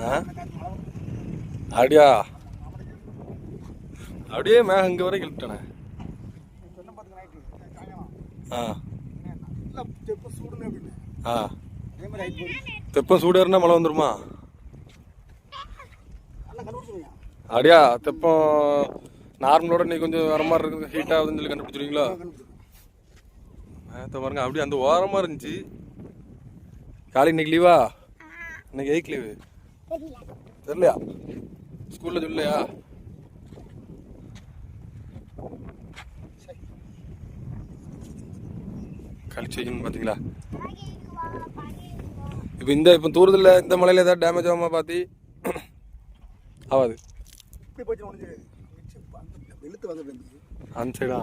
ஆ? அப்படியா? அப்படியே மேகம் இங்கே வரைக்கும் இழுட்டானே ஆ. ஆ. தெப்பம் சூடேறினா மழை வந்துருமா? அப்படியா? தெப்பம் நார்மலோட நீ கொஞ்சம் வர மாதிரி இருக்குது. ஹீட் ஆகுதுன்னு சொல்லி கண்டுபிடிச்சிருவீங்களா? நேற்று பாருங்க அப்படியே அந்த ஓரமாக இருந்துச்சு. காலை இன்னைக்கு லீவா இன்னைக்கு எயிக் லீவு தெரியலையா? ஸ்கூலில் சொல்லலையா? கழிச்சு வைக்கணும் பார்த்தீங்களா இப்போ இந்த இப்போ தூரத்தில் இந்த மலையில் ஏதாவது டேமேஜ் ஆகாம பார்த்தி ஆகாது. அந்த சைடா